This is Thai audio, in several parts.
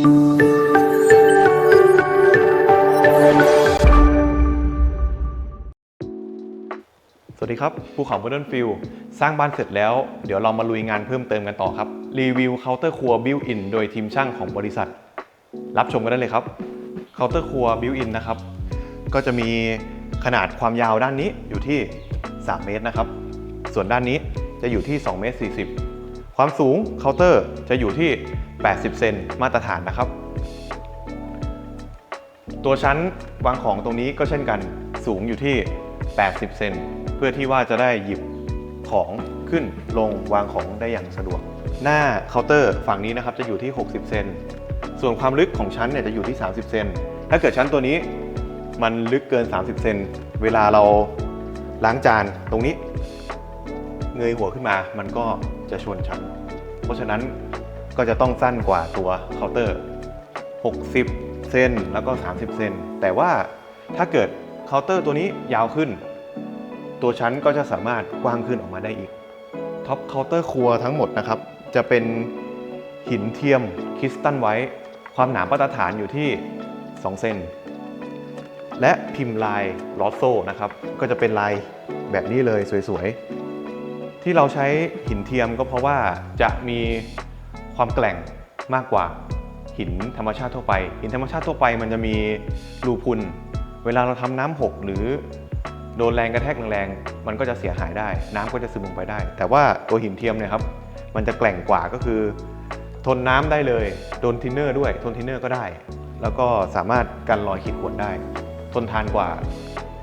สวัสดีครับภูเขา Modern f i e l สร้างบ้านเสร็จแล้ว เดี๋ยวเรามาลุยงานเพิ่มเติมกันต่อครับ รีวิวเคาน์เตอร์ครัวบิวอินโดยทีมช่างของบริษัท รับชมกันได้เลยครับเคาน์เตอร์ครัวบิวอินนะครับ ก็จะมีขนาดความยาวด้านนี้อยู่ที่ 3 เมตรนะครับ ส่วนด้านนี้จะอยู่ที่2เมตร40 ความสูงเคาน์เตอร์จะอยู่ที่ 80 เซนมาตรฐานนะครับ ตัวชั้นวางของตรงนี้ก็เช่นกันสูงอยู่ที่ 80 เซนเพื่อที่ว่าจะได้หยิบของขึ้นลงวางของได้อย่างสะดวก หน้าเคาน์เตอร์ฝั่งนี้นะครับจะอยู่ที่ 60 เซนส่วนความลึกของชั้นเนี่ยจะอยู่ที่ 30 เซนถ้าเกิดชั้นตัวนี้มันลึกเกิน 30 เซนเวลาเราล้างจานตรงนี้ เงยหัวขึ้นมามันก็จะชนชั้น เพราะฉะนั้น ก็จะต้องสั้นกว่าตัวเคาน์เตอร์ 60 เซนแล้วก็ 30 เซนแต่ว่าถ้าเกิดเคาน์เตอร์ตัวนี้ยาวขึ้น ตัวชั้นก็จะสามารถกว้างขึ้นออกมาได้อีกท็อปเคาน์เตอร์ครัวทั้งหมดนะครับ จะเป็นหินเทียมคริสตัลไว้ ความหนามาตรฐานอยู่ที่ 2 เซนและพิมพ์ลายลอสโซนะครับ ก็จะเป็นลายแบบนี้เลยสวยๆ ที่เราใช้หินเทียมก็เพราะว่าจะมี ความแกร่งมากกว่าหินธรรมชาติทั่วไป หินธรรมชาติทั่วไปมันจะมีรูพุน เวลาเราทำน้ำหกหรือโดนแรงกระแทกแรงๆมันก็จะเสียหายได้ น้ำก็จะซึมลงไปได้ แต่ว่าตัวหินเทียมเนี่ยครับ มันจะแกร่งกว่าก็คือ ทนน้ำได้เลย โดนทินเนอร์ด้วย ทนทินเนอร์ก็ได้ แล้วก็สามารถกันรอยขีดข่วนได้ ทนทานกว่า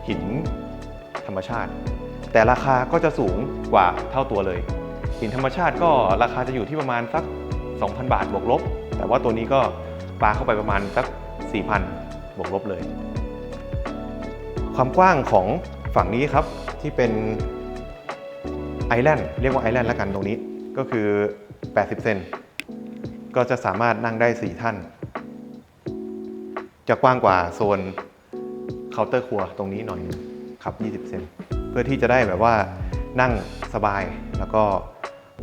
หินธรรมชาติ แต่ราคาก็จะสูงกว่าเท่าตัวเลย หินธรรมชาติก็ราคาจะอยู่ที่ประมาณสัก 2,000 บาทบวกลบ แต่ว่าตัวนี้ก็ปลาเข้าไปประมาณสัก 4,000 บวกลบเลย ความกว้างของฝั่งนี้ครับที่เป็นไอแลนด์เรียกว่าไอแลนด์แล้วกันตรงนี้ก็คือ 80 เซนก็จะสามารถนั่งได้ 4 ท่าน จะกว้างกว่าโซนเคาน์เตอร์ครัวตรงนี้หน่อยครับ 20 เซนเพื่อที่จะได้แบบว่านั่งสบายแล้วก็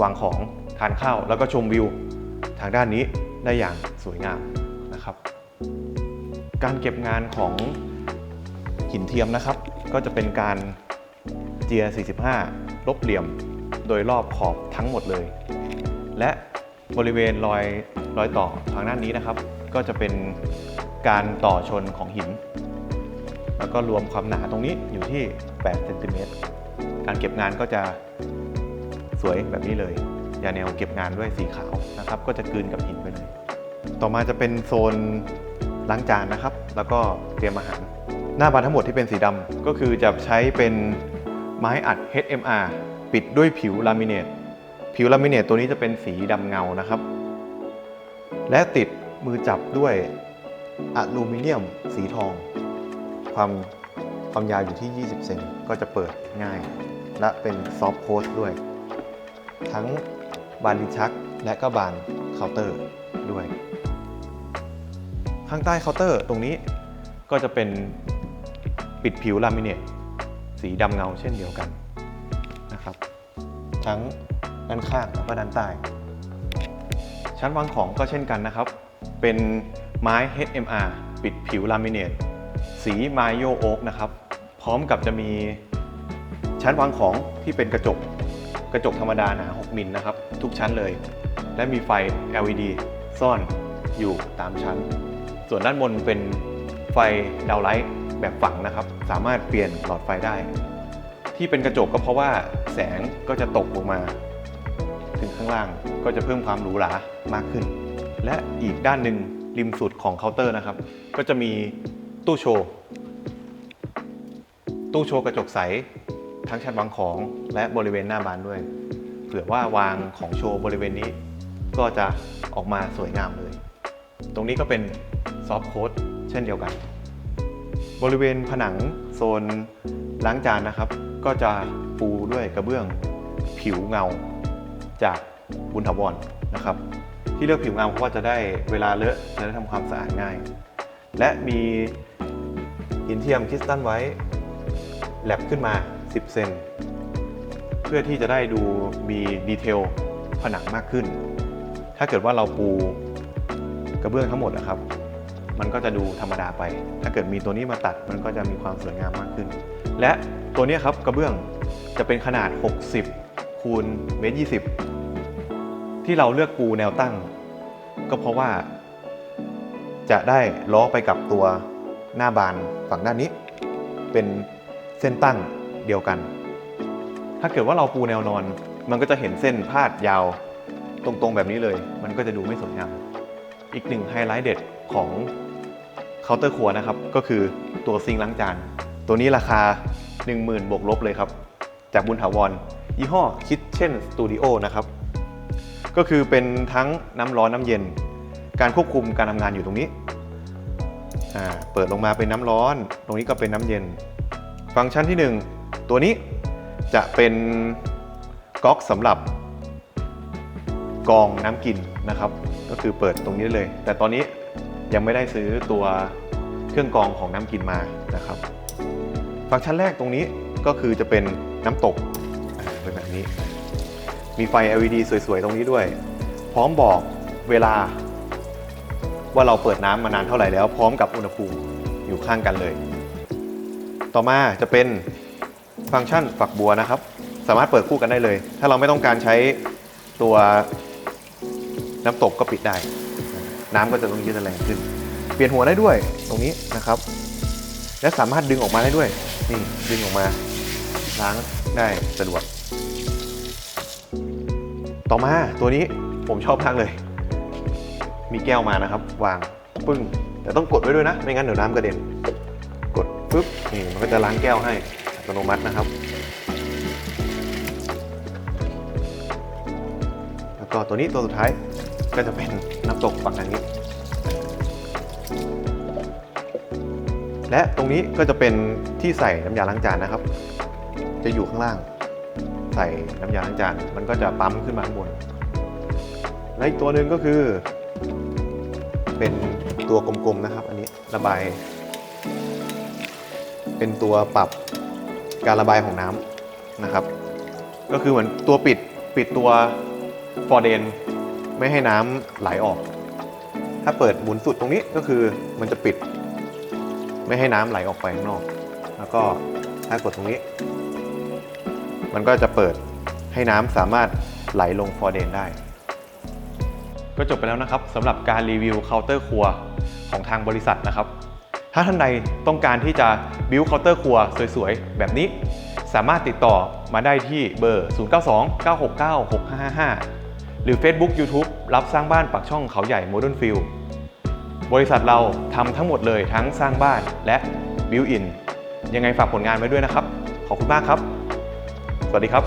วางของทานข้าวแล้วก็ชมวิวางด้านนี้ได้อย่างสวยงามนะครับ การเก็บงานของหินเทียมนะครับ ก็จะเป็นการเจีย 45 ลบเหลี่ยมโดยรอบขอบทั้งหมดเลย และบริเวณรอยรอยต่อทางด้านนี้นะครับ ก็จะเป็นการต่อชนของหิน แล้วก็รวมความหนาตรงนี้อยู่ที่8เซนติเมตรการเก็บงานก็จะสวยแบบนี้เลย ยาแนวเก็บงานด้วยสีขาวนะครับ ก็จะกลืนกับหินไปเลย ต่อมาจะเป็นโซนล้างจานนะครับ แล้วก็เตรียมอาหาร หน้าบานทั้งหมดที่เป็นสีดำก็คือจะใช้เป็นไม้อัด HMR ปิดด้วยผิวลามิเนตผิวลามิเนตตัวนี้จะเป็นสีดำเงานะครับ และติดมือจับด้วยอลูมิเนียมสีทอง ความความยาวอยู่ที่ 20 เซนก็จะเปิดง่าย และเป็นซอฟต์โคสด้วย ทั้ง บานลิ้นชัก และก็บานเคาน์เตอร์ด้วย ข้างใต้เคาน์เตอร์ตรงนี้ก็จะเป็นปิดผิวลามิเนตสีดำเงาเช่นเดียวกันนะครับ ทั้งด้านข้างแล้วก็ด้านใต้ ชั้นวางของก็เช่นกันนะครับ เป็นไม้ HMR ปิดผิวลามิเนตสีไมโยโอ๊กนะครับ พร้อมกับจะมีชั้นวางของที่เป็นกระจก กระจกธรรมดาหนา6มิลนะครับ ทุกชั้นเลย และมีไฟ LED ซ่อนอยู่ตามชั้น ส่วนด้านบนเป็นไฟดาวไลท์แบบฝังนะครับ สามารถเปลี่ยนหลอดไฟได้ ที่เป็นกระจกก็เพราะว่าแสงก็จะตกลงมา ถึงข้างล่างก็จะเพิ่มความหรูหรามากขึ้น และอีกด้านหนึ่งริมสุดของเคาน์เตอร์นะครับ ก็จะมีตู้โชว์ ตู้โชว์กระจกใส ทั้งชั้นวางของและบริเวณหน้าบานด้วย เผื่อว่าวางของโชว์บริเวณนี้ ก็จะออกมาสวยงามเลย ตรงนี้ก็เป็นซอฟต์โค้ดเช่นเดียวกัน บริเวณผนังโซนล้างจานนะครับ ก็จะปูด้วยกระเบื้องผิวเงาจากบุญถาวรนะครับ ที่เลือกผิวเงาเพราะว่าจะได้เวลาเลอะจะได้ทำความสะอาดง่าย และมีหินเทียมคริสตัลไว้แลบขึ้นมา 10 เซนเพื่อที่จะได้ดูมีดีเทลผนังมากขึ้น ถ้าเกิดว่าเราปูกระเบื้องทั้งหมดนะครับ มันก็จะดูธรรมดาไป ถ้าเกิดมีตัวนี้มาตัดมันก็จะมีความสวยงามมากขึ้น และตัวนี้ครับกระเบื้องจะเป็นขนาด 60คูณเมตร20ที่เราเลือกปูแนวตั้ง ก็เพราะว่า จะได้ล้อไปกับตัวหน้าบานฝั่งด้านนี้ เป็นเส้นตั้ง เดียวกัน ถ้าเกิดว่าเราปูแนวนอน มันก็จะเห็นเส้นพาดยาวตรงๆแบบนี้เลย มันก็จะดูไม่สวยงาม อีกหนึ่งไฮไลท์เด็ดของเคาน์เตอร์ครัวนะครับ ก็คือตัวซิงล้างจาน ตัวนี้ราคา 10,000 บวกลบเลยครับ จากบุญถาวร ยี่ห้อ Kitchen Studio นะครับ ก็คือเป็นทั้งน้ำร้อนน้ำเย็น การควบคุมการทำงานอยู่ตรงนี้ เปิดลงมาเป็นน้ำร้อน ตรงนี้ก็เป็นน้ำเย็น ฟังก์ชันที่ 1 ตัวนี้จะเป็นก๊อกสำหรับกองน้ำกินนะครับ ก็คือเปิดตรงนี้ได้เลย แต่ตอนนี้ยังไม่ได้ซื้อตัวเครื่องกองของน้ำกินมานะครับ ฟังก์ชันแรกตรงนี้ก็คือจะเป็นน้ำตกเป็นแบบนี้ มีไฟ LED สวยๆ ตรงนี้ด้วย พร้อมบอกเวลา ว่าเราเปิดน้ำมานานเท่าไหร่แล้ว พร้อมกับอุณหภูมิอยู่ข้างกันเลย ต่อมาจะเป็น ฟังก์ชันฝักบัวนะครับ สามารถเปิดคู่กันได้เลย ถ้าเราไม่ต้องการใช้ตัวน้ำตกก็ปิดได้ น้ำก็จะตรงนี้จะแรงขึ้น เปลี่ยนหัวได้ด้วยตรงนี้นะครับ และสามารถดึงออกมาได้ด้วย นี่ดึงออกมาล้างได้สะดวก ต่อมาตัวนี้ผมชอบมากเลย มีแก้วมานะครับ วางปึ้ง แต่ต้องกดไว้ด้วยนะ ไม่งั้นเดี๋ยวน้ำกระเด็น กดปุ๊บนี่มันก็จะล้างแก้วให้ ตโนมัตินะครับ แล้วก็ตัวนี้ตัวสุดท้ายก็จะเป็นน้ำตกฝั่งทางนี้ และตรงนี้ก็จะเป็นที่ใส่น้ำยาล้างจานนะครับ จะอยู่ข้างล่าง ใส่น้ำยาล้างจาน มันก็จะปั๊มขึ้นมาข้างบน และอีกตัวหนึ่งก็คือ เป็นตัวกลมๆนะครับ อันนี้ระบาย เป็นตัวปรับ การระบายของน้ำนะครับ ก็คือเหมือนตัวปิดปิดตัวฟอร์เดนไม่ให้น้ำไหลออก ถ้าเปิดหมุนสุดตรงนี้ก็คือมันจะปิด ไม่ให้น้ำไหลออกไปข้างนอก แล้วก็ถ้ากดตรงนี้ มันก็จะเปิดให้น้ำสามารถไหลลงฟอร์เดนได้ก็จบไปแล้วนะครับสำหรับการรีวิวเคาน์เตอร์ครัวของทางบริษัทนะครับ ถ้าท่านใดต้องการที่จะบิวเคาน์เตอร์ครัวสวยๆ แบบนี้ สามารถติดต่อมาได้ที่เบอร์ 0929696555 หรือ Facebook YouTube รับสร้างบ้านปักช่องเขาใหญ่ Modern Field บริษัทเราทำทั้งหมดเลยทั้งสร้างบ้านและบิวอินยังไงฝากผลงานไว้ด้วยนะครับ ขอบคุณมากครับ สวัสดีครับ